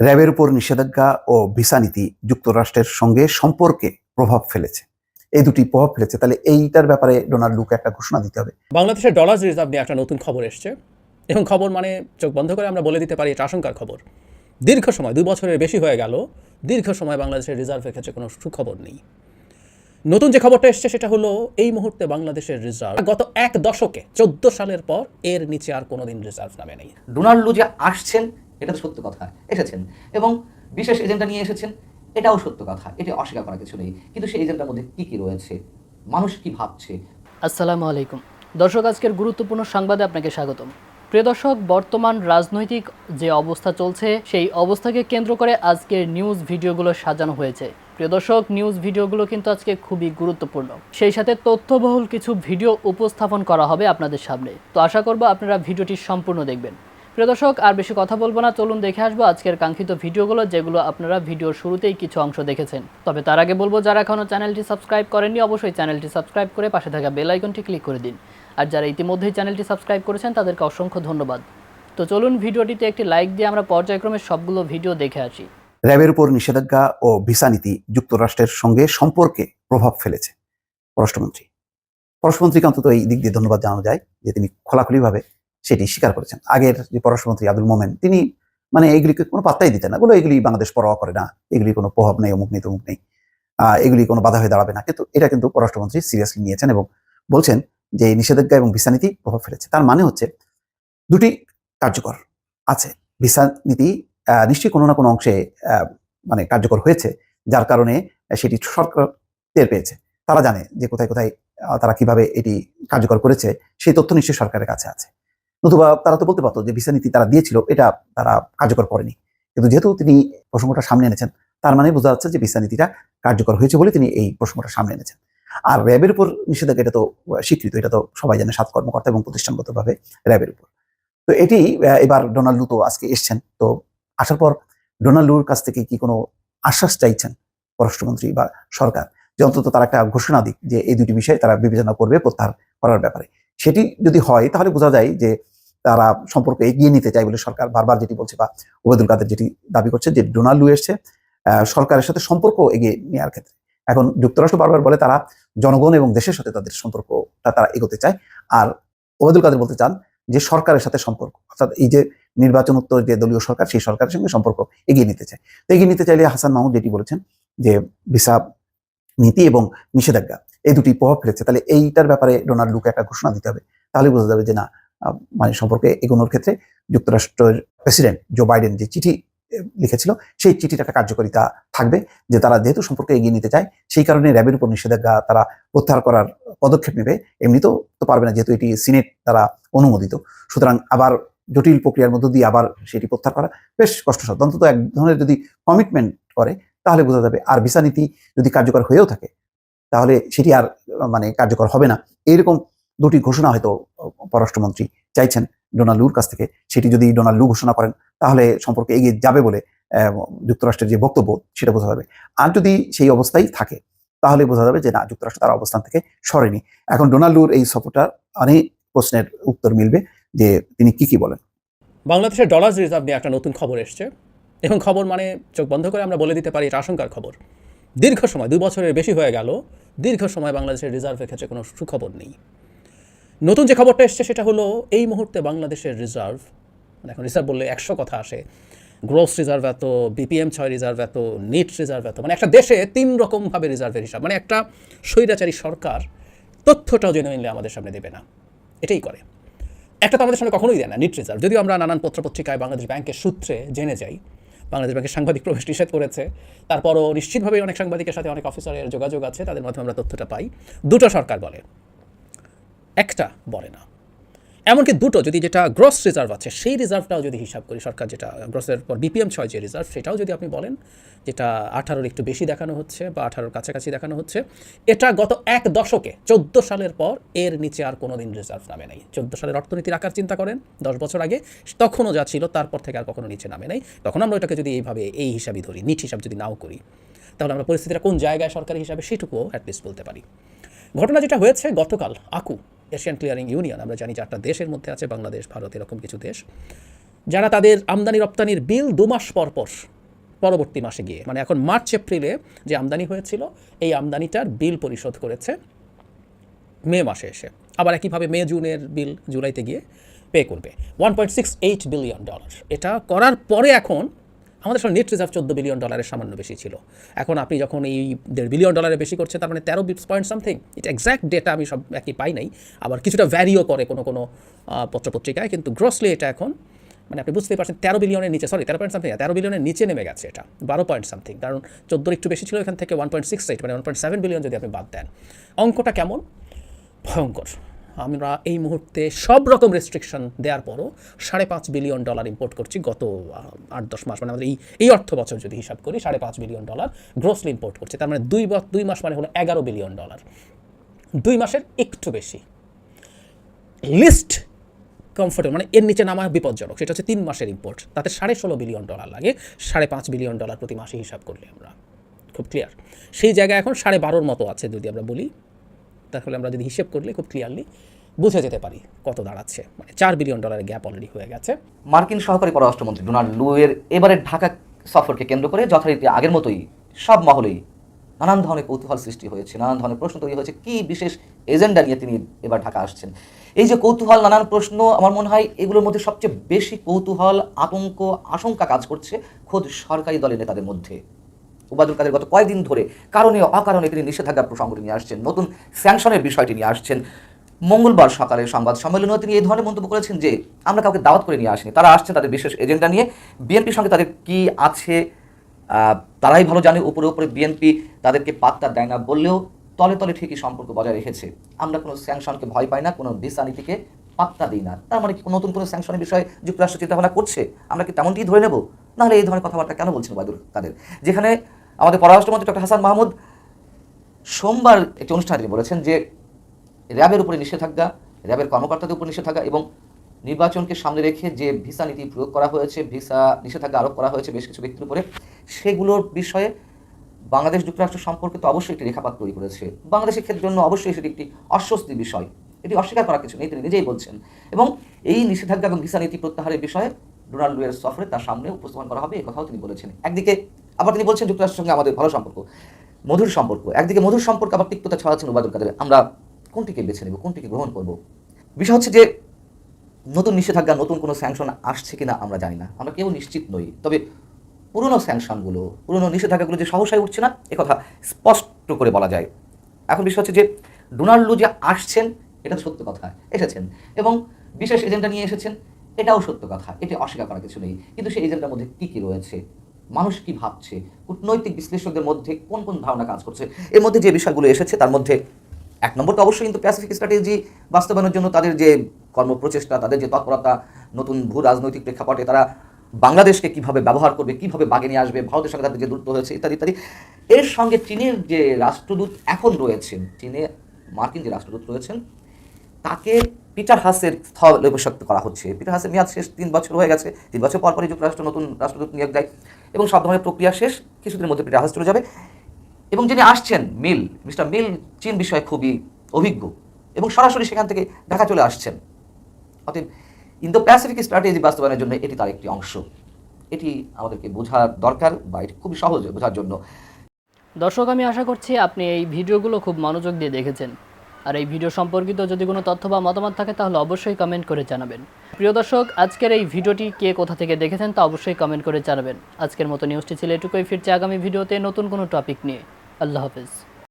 র্যাবের উপর নিষেধাজ্ঞা ও ভিসা নীতি যুক্তরাষ্ট্রের সঙ্গে সম্পর্কে প্রভাব ফেলেছে। এই দুটি প্রভাব ফেলেছে। তাহলে এইটার ব্যাপারে ডোনাল্ড লুকে একটা ঘোষণা দিতে হবে। বাংলাদেশের ডলার রিজার্ভ নিয়ে একটা নতুন খবর এসছে। এবং খবর মানে চোখ বন্ধ করে আমরা বলে দিতে পারি এটা আশঙ্কার খবর। দীর্ঘ সময় দুই বছরের বেশি হয়ে গেল দীর্ঘ সময় বাংলাদেশের রিজার্ভের ক্ষেত্রে কোনো সুখবর নেই। নতুন যে খবরটা এসছে সেটা হলো এই মুহূর্তে বাংলাদেশের রিজার্ভ গত এক দশকে চোদ্দ সালের পর এর নিচে আর কোনোদিন রিজার্ভ নামে নেই। ডোনাল্ড লু যে আসছেন এটা তো সত্য কথা, এসেছেন। এবং বিশেষ এজেন্ডা নিয়ে এসেছেন, এটাও সত্য কথা, এটি অস্বীকার করার কিছু নেই। কিন্তু সেই এজেন্ডার মধ্যে কি কি রয়েছে? মানুষ কি ভাবছে? আসসালামু আলাইকুম। দর্শক, আজকের গুরুত্বপূর্ণ সংবাদে আপনাকে স্বাগতম। প্রিয় দর্শক, বর্তমান রাজনৈতিক যে অবস্থা চলছে, সেই অবস্থাকে কেন্দ্র করে আজকের নিউজ ভিডিওগুলো সাজানো হয়েছে। প্রিয় দর্শক নিউজ ভিডিওগুলো কিন্তু আজকে খুবই গুরুত্বপূর্ণ। সেই সাথে তথ্যবহুল কিছু ভিডিও উপস্থাপন করা হবে আপনাদের সামনে। তো আশা করব আপনারা ভিডিওটি সম্পূর্ণ দেখবেন। প্রিয় দর্শক, আর বেশি কথা বলব না। চলুন দেখে আসব আজকের কাঙ্ক্ষিত ভিডিওগুলো, যেগুলো আপনারা ভিডিওর শুরুতেই কিছু অংশ দেখেছেন। তবে তার আগে বলব, যারা এখনও চ্যানেলটি সাবস্ক্রাইব করেননি, অবশ্যই চ্যানেলটি সাবস্ক্রাইব করে পাশে থাকা বেল আইকনটি ক্লিক করে দিন। আর যারা ইতিমধ্যেই চ্যানেলটি সাবস্ক্রাইব করেছেন, তাদেরকে অসংখ্য ধন্যবাদ। তো চলুন ভিডিওটিতে একটি লাইক দিয়ে আমরা পর্যায়ক্রমে সবগুলো ভিডিও দেখে আসি। র্যাবের উপর নিষেধাজ্ঞা ও ভিসা নীতি যুক্তরাষ্ট্রের সঙ্গে সম্পর্কে প্রভাব ফেলেছে। পররাষ্ট্রমন্ত্রী। পররাষ্ট্রমন্ত্রীকে অন্তত এই দিক দিয়ে ধন্যবাদ জানানো যায় যে তিনি খোলাখুলিভাবে সেটি স্বীকার করেছেন। আগের যে পররাষ্ট্রমন্ত্রী আব্দুল মোমেন, তিনি মানে এগুলিকে কোনো পাত্তাই দিতেন না। বলে এগুলি বাংলাদেশ পরোয়া করে না, এগুলি কোনো প্রভাব নেই, অমুক নেই, তমুক নেই। এগুলি কোনো বাধা হয়ে দাঁড়াবে না। কিন্তু এটা কিন্তু পররাষ্ট্রমন্ত্রী সিরিয়াসলি নিয়েছেন এবং বলছেন যে এই নিষেধাজ্ঞা এবং ভিসা নীতি প্রভাব ফেলেছে। তার মানে হচ্ছে দুটি কার্যকর আছে। ভিসা নীতি নিশ্চয়ই কোনো না কোনো অংশে মানে কার্যকর হয়েছে, যার কারণে সেটি সরকার টের পেয়েছে। তারা জানে যে কোথায় কোথায় তারা কীভাবে এটি কার্যকর করেছে, সেই তথ্য নিশ্চয়ই সরকারের কাছে আছে। নতুবা তারা তো বলতে পারতো যে ভিসা নীতি তারা দিয়েছিল, এটা তারা কার্যকর করেনি। কিন্তু যেহেতু তিনি প্রসঙ্গটা সামনে এনেছেন, তার মানে বোঝা যাচ্ছে যে ভিসা নীতিটা কার্যকর হয়েছে বলে তিনি এই প্রসঙ্গটা সামনে এনেছেন। আর র্যাবের উপর নিষেধাজ্ঞা, এটা তো স্বীকৃত, এটা তো সবাই জানে, সাত কর্মকর্তা এবং প্রতিষ্ঠানগতভাবে র্যাবের উপর। তো এটি এবার ডোনাল্ড তো আজকে এসছেন, তো আসার পর ডোনাল্ড লুর কাছ থেকে কি কোনো আশ্বাস চাইছেন পররাষ্ট্রমন্ত্রী বা সরকার? যে অন্তত তারা একটা ঘোষণা দিক যে এই দুটি বিষয়ে তারা বিবেচনা করবে প্রত্যাহার করার ব্যাপারে। সেটি যদি হয় তাহলে বোঝা যায় যে তারা সম্পর্ক এগিয়ে নিতে চায় বলে সরকার বারবার যেটি বলছে বা ওবেদুল কাদের যেটি দাবি করছে যে ডোনাল্ড লু এসছে সরকারের সাথে সম্পর্ক এগিয়ে নেওয়ার ক্ষেত্রে। এখন যুক্তরাষ্ট্র বারবার বলে তারা জনগণ এবং দেশের সাথে তাদের সম্পর্কটা তারা এগোতে চায়। আর ওবেদুল কাদের বলতে চান যে সরকারের সাথে সম্পর্ক, অর্থাৎ এই যে নির্বাচন উত্তর যে দলীয় সরকার, সেই সরকারের সঙ্গে সম্পর্ক এগিয়ে নিতে চায়। তো এগিয়ে নিতে চাইলে হাসান মাহমুদ যেটি বলেছেন যে ভিসা নীতি এবং নিষেধাজ্ঞা, এই দুটি প্রভাব ফেলেছে। তাহলে এইটার ব্যাপারে ডোনাল্ড লুকে একটা ঘোষণা দিতে হবে। তাহলে বোঝা যাবে যে না মানে সম্পর্কে এগোনোর ক্ষেত্রে যুক্তরাষ্ট্রের প্রেসিডেন্ট জো বাইডেন যে চিঠি লিখেছিল, সেই চিঠির একটা কার্যকারিতা থাকবে যে তারা যেহেতু সম্পর্কে এগিয়ে নিতে চায়, সেই কারণে র্যাবের উপর নিষেধাজ্ঞা তারা প্রত্যাহার করার পদক্ষেপ নেবে। এমনিতেও তো পারবে না, যেহেতু এটি সিনেট তারা অনুমোদিত। সুতরাং আবার জটিল প্রক্রিয়ার মধ্য দিয়ে আবার সেটি প্রত্যাহার করা বেশ কষ্টসাধ্য। অন্তত এক ধরনের যদি কমিটমেন্ট করে, তাহলে বোঝা যাবে আর ভিসা নীতি যদি কার্যকর হয়েও থাকে, তাহলে সেটি আর মানে কার্যকর হবে না। এইরকম দুটি ঘোষণা হয়তো পররাষ্ট্রমন্ত্রী চাইছেন ডোনাল্ড লুর কাছ থেকে, সেটি যদি ডোনাল্ড লু ঘোষণা করেন, তাহলে সম্পর্কে এগিয়ে যাবে বলে যুক্তরাষ্ট্রের যে বক্তব্য, সেটা বোঝা যাবে। আর যদি সেই অবস্থায় থাকে, তাহলে বোঝা যাবে যে না, যুক্তরাষ্ট্র তার অবস্থান থেকে সরেনি। এখন ডোনাল্ড লুর এই সফরটা অনেক প্রশ্নের উত্তর মিলবে যে তিনি কি কি বলেন। বাংলাদেশের ডলার রিজার্ভ নিয়ে একটা নতুন খবর এসছে। এবং খবর মানে চোখ বন্ধ করে আমরা বলে দিতে পারি, এটা আশঙ্কার খবর। দীর্ঘ সময়, দুই বছরের বেশি হয়ে গেল, দীর্ঘ সময় বাংলাদেশের রিজার্ভের ক্ষেত্রে কোনো সুখবর নেই। নতুন যে খবরটা এসছে সেটা হলো এই মুহূর্তে বাংলাদেশের রিজার্ভ। এখন রিজার্ভ বললে একশো কথা আসে। গ্রোস রিজার্ভ এত, বিপিএম ছয় রিজার্ভ এত, নিট রিজার্ভ এত মানে একটা দেশে তিন রকমভাবে রিজার্ভের হিসাব মানে একটা স্বৈরাচারী সরকার তথ্যটাও জেনুইনলি আমাদের সামনে দেবে না। এটাই করে। একটা তো আমাদের সামনে কখনোই দেয় না, নিট রিজার্ভ। যদিও আমরা নানান পত্রপত্রিকায় বাংলাদেশ ব্যাংকের সূত্রে জেনে যাই, বাংলাদেশ ব্যাংকের সাংবাদিক প্রবেশ নিষেধ করেছে, তারপরও নিশ্চিতভাবে অনেক সাংবাদিকের সাথে অনেক অফিসারের যোগাযোগ আছে, তাদের মাধ্যমে আমরা তথ্যটা পাই। দুটো সরকার বলে। একটা বলে না। এমনকি দুটো, যদি যেটা গ্রস রিজার্ভ আছে, সেই রিজার্ভটাও যদি হিসাব করি, সরকার যেটা গ্রসের পর বিপিএম ছয় যে রিজার্ভ সেটাও যদি আপনি বলেন, যেটা আঠারোর একটু বেশি দেখানো হচ্ছে বা আঠারোর কাছাকাছি দেখানো হচ্ছে, এটা গত এক দশকে, চোদ্দ সালের পর এর নিচে আর কোনো দিন রিজার্ভ নামে নেই। চোদ্দ সালের অর্থনীতির আকার চিন্তা করেন, দশ বছর আগে, তখনও যা ছিল, তারপর থেকে আর কখনো নিচে নামে নাই। তখন আমরা ওটাকে যদি এইভাবে, এই হিসাবে ধরি, নিট হিসাব যদি নাও করি, তাহলে আমরা পরিস্থিতিটা কোন জায়গায় সরকারি হিসাবে সেটুকুও অ্যাটলিস্ট বলতে পারি। ঘটনা যেটা হয়েছে গতকাল, আকু এশিয়ান ক্লিয়ারিং ইউনিয়ন, আমরা জানি চারটা দেশের মধ্যে আছে, বাংলাদেশ, ভারত, এরকম কিছু দেশ, যারা তাদের আমদানি রপ্তানির বিল দু মাস পর পর, পরবর্তী মাসে গিয়ে মানে এখন মার্চ, এপ্রিলে যে আমদানি হয়েছিল, এই আমদানিটার বিল পরিশোধ করেছে মে মাসে এসে। আবার একইভাবে মে, জুনের বিল জুলাইতে গিয়ে পে করবে। One point six eight billion dollar এটা করার পরে এখন আমাদের সঙ্গে নেট রিজার্ভ চোদ্দ বিলিয়ন ডলারের সামান্য বেশি ছিল। এখন আপনি যখন এই দেড় বিলিয়ন ডলারের বেশি করছে তার মানে তেরো বিপস পয়েন্ট সামথিং এটা এক্স্যাক্ট ডেটা আমি সব একই পাই নাই। আবার কিছুটা ভ্যারিও করে কোনো কোনো পত্রপত্রিকায়, কিন্তু গ্রসলি এটা এখন মানে আপনি বুঝতেই পারছেন, তেরো বিলিয়নের নিচে সরি তেরো পয়েন্ট সামথিং তেরো বিলিয়নের নিচে নেমে গেছে এটা, বারো পয়েন্ট সামথিং কারণ চোদ্দোর একটু বেশি ছিল, এখান থেকে ওয়ান পয়েন্ট সিক্স এইট মানে ওয়ান পয়েন্ট সেভেন বিলিয়ন যদি আপনি বাদ দেন। অঙ্কটা কেমন? ভয়ঙ্কর। আমরা এই মুহূর্তে সব রকম রেস্ট্রিকশন দেওয়ার পরও সাড়ে পাঁচ বিলিয়ন ডলার ইম্পোর্ট করছি গত আট দশ মাস। মানে আমাদের এই এই অর্থ বছর যদি হিসাব করি, সাড়ে পাঁচ বিলিয়ন ডলার গ্রোসলি ইম্পোর্ট করছি। তার মানে দুই দুই মাস মানে হলো এগারো বিলিয়ন ডলার দুই মাসের একটু বেশি। লিস্ট কমফোর্টেবল মানে এর নিচে নামা বিপজ্জনক। সেটা হচ্ছে তিন মাসের ইম্পোর্ট তাতে সাড়ে ষোলো বিলিয়ন ডলার লাগে। সাড়ে পাঁচ বিলিয়ন ডলার প্রতি মাসে হিসাব করলে আমরা। খুব ক্লিয়ার সেই জায়গায় এখন সাড়ে বারোর মতো আছে যদি আমরা বলি। তাহলে আমরা যদি হিসেব করলে খুব ক্লিয়ারলি বুঝে যেতে পারি কত দাঁড়াচ্ছে। মানে চার বিলিয়ন ডলারের গ্যাপ অলরেডি হয়ে গেছে। মার্কিন সহকারী পররাষ্ট্রমন্ত্রী ডোনাল্ড লুয়ের এবারের ঢাকা সফরকে কেন্দ্র করে যথারীতি আগের মতোই সব মহলেই নানান ধরনের কৌতূহল সৃষ্টি হয়েছে, নানান ধরনের প্রশ্ন তৈরি হয়েছে, কি বিশেষ এজেন্ডা নিয়ে তিনি এবার ঢাকা আসছেন? এই যে কৌতূহল, নানান প্রশ্ন, আমার মনে হয় এগুলোর মধ্যে সবচেয়ে বেশি কৌতূহল, আতঙ্ক, আশঙ্কা কাজ করছে খোদ সরকারি দলের নেতাদের মধ্যে। উবাদুল কাদের গত কয়েকদিন ধরে কারণে অকারণে তিনি নিষেধাজ্ঞার প্রসঙ্গটি নিয়ে আসছেন, নতুন স্যাংশনের বিষয়টি নিয়ে আসছেন। মঙ্গলবার সকালে সংবাদ সম্মেলনেও তিনি এই ধরনের মন্তব্য করেছেন যে, আমরা কাউকে দাওয়াত করে নিয়ে আসিনি। তারা আসছেন তাদের বিশেষ এজেন্ডা নিয়ে। বিএনপির সঙ্গে তাদের কি আছে তারাই ভালো জানে। উপরে উপরে বিএনপি তাদেরকে পাত্তা দেয় না বললেও তলে তলে ঠিকই সম্পর্ক বজায় রেখেছে। আমরা কোনো স্যাংশনকে ভয় পাই না, কোনো ভিসা নীতিকে পাত্তা দিই না। তার মানে নতুন কোনো স্যাংশনের বিষয়ে যুক্তরাষ্ট্র চিন্তাভাবনা করছে? আমরা কি তেমনটি ধরে নেব? নাহলে এই ধরনের কথাবার্তা কেন বলছেন ওবায়দুল কাদের? যেখানে আমাদের পররাষ্ট্রমন্ত্রী ডক্টর হাসান মাহমুদ সোমবার একটি অনুষ্ঠানে তিনি বলেছেন যে, র্যাবের উপরে নিষেধাজ্ঞা, র্যাবের কর্মকর্তাদের উপর নিষেধাজ্ঞা এবং নির্বাচনকে সামনে রেখে যে ভিসা নীতি প্রয়োগ করা হয়েছে, ভিসা নিষেধাজ্ঞা আরোপ করা হয়েছে বেশ কিছু ব্যক্তির উপরে, সেগুলোর বিষয়ে বাংলাদেশ যুক্তরাষ্ট্র সম্পর্কে তো অবশ্যই একটি রেখাপাত তৈরি করেছে। বাংলাদেশের ক্ষেত্রের জন্য অবশ্যই সেটি একটি অস্বস্তি বিষয়। এটি অস্বীকার করার কিছু নেই, তিনি নিজেই বলছেন। এবং এই নিষেধাজ্ঞা এবং ভিসা নীতি প্রত্যাহারের বিষয়ে ডোনাল্ড সফরে তার সামনে উপস্থাপন করা হবে এই কথাও তিনি বলেছেন। একদিকে আবার তিনি বলছেন যুক্তরাষ্ট্রের সঙ্গে আমাদের ভালো সম্পর্ক, মধুর সম্পর্ক। একদিকে মধুর সম্পর্ক, আবার তিক্ততা ছড়াচ্ছেন উবাদুল কাদের আমরা কোনটিকে বেছে নেব, কোনটিকে গ্রহণ করব? বিষয় হচ্ছে যে, নতুন নিষেধাজ্ঞা, নতুন কোনো স্যাংশন আসছে কিনা আমরা জানি না। আমরা কেউ নিশ্চিত নই। তবে পুরনো স্যাংশনগুলো পুরনো নিষেধাজ্ঞাগুলো যে সহসায় উঠছে না কথা স্পষ্ট করে বলা যায়। এখন বিষয় হচ্ছে যে, ডোনাল্ড যে আসছেন, এটা সত্য কথা, এসেছেন। এবং বিশেষ এজেন্ডা নিয়ে এসেছেন, এটাও সত্য কথা, এটি অস্বীকার করার কিছু নেই। কিন্তু সেই এজেন্ডার মধ্যে কী কী রয়েছে? মানুষ কি ভাবছে? কূটনৈতিক বিশ্লেষকদের মধ্যে কোন কোন ধারণা কাজ করছে? এর মধ্যে যে বিষয়গুলো এসেছে, তার মধ্যে এক নম্বর তো অবশ্যই কিন্তু প্যাসিফিক স্ট্র্যাটেজি বাস্তবায়নের জন্য তাদের যে কর্মপ্রচেষ্টা, তাদের যে তৎপরতা, নতুন ভূ রাজনৈতিক প্রেক্ষাপটে তারা বাংলাদেশকে কীভাবে ব্যবহার করবে, কীভাবে বাগে নিয়ে আসবে, ভারতের সঙ্গে তাদের যে দূরত্ব হয়েছে ইত্যাদি ইত্যাদি। এর সঙ্গে চীনের যে রাষ্ট্রদূত এখন রয়েছেন, চীনে মার্কিন যে রাষ্ট্রদূত রয়েছেন, তাকে পিটার হাসের স্থল অভিষিক্ত করা হচ্ছে। পিটার হাসের মেয়াদ শেষ তিন বছর হয়ে গেছে। তিন বছর পর পরই যুক্তরাষ্ট্র নতুন রাষ্ট্রদূত নিয়োগ দেয়। এবং সব ধরনের প্রক্রিয়া শেষ, কিছুদিনের মধ্যে হাস চলে যাবে এবং যিনি আসছেন, মিল, মিস্টার মিল, চীন বিষয়ে খুবই অভিজ্ঞ। এবং সরাসরি সেখান থেকে ঢাকা চলে আসছেন। অতএব ইন্দো প্যাসিফিক স্ট্র্যাটেজি বাস্তবায়নের জন্য এটি তার একটি অংশ। এটি আমাদেরকে বোঝার দরকার বা এটি খুবই সহজ বোঝার জন্য। দর্শক, আমি আশা করছি আপনি এই ভিডিওগুলো খুব মনোযোগ দিয়ে দেখেছেন। আর এই ভিডিও সম্পর্কিত যদি কোনো তথ্য বা মতামত থাকে, তাহলে অবশ্যই কমেন্ট করে জানাবেন। প্রিয় দর্শক, আজকের এই ভিডিওটি কে কোথা থেকে দেখেছেন তা অবশ্যই কমেন্ট করে জানাবেন। আজকের মতো নিউজটি ছিল এটুকুই। ফিরছে আগামী ভিডিওতে নতুন কোনো টপিক নিয়ে। আল্লাহ হাফেজ।